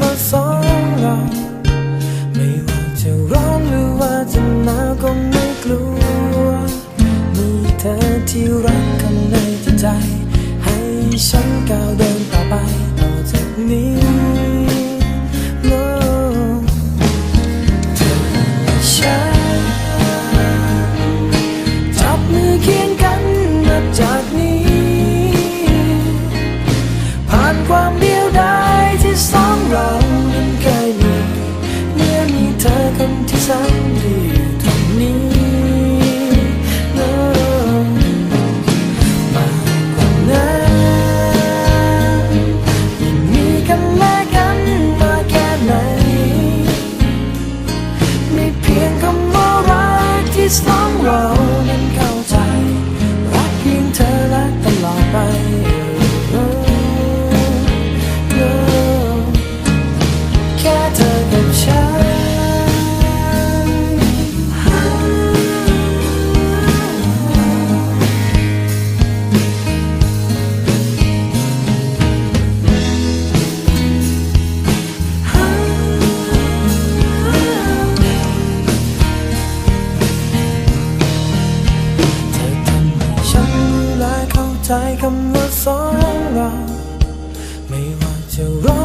มาสองเราไม่ว่าจะร้อนหรือว่าจะหนาวก็ไม่กลัว มีเธอที่รักข้างในจิตใจ ให้ฉันก้าวเดินต่อไปต่อจากนี้ ให้ฉันรู้และเข้าใจคำว่าสองเรา ไม่ว่าจะร้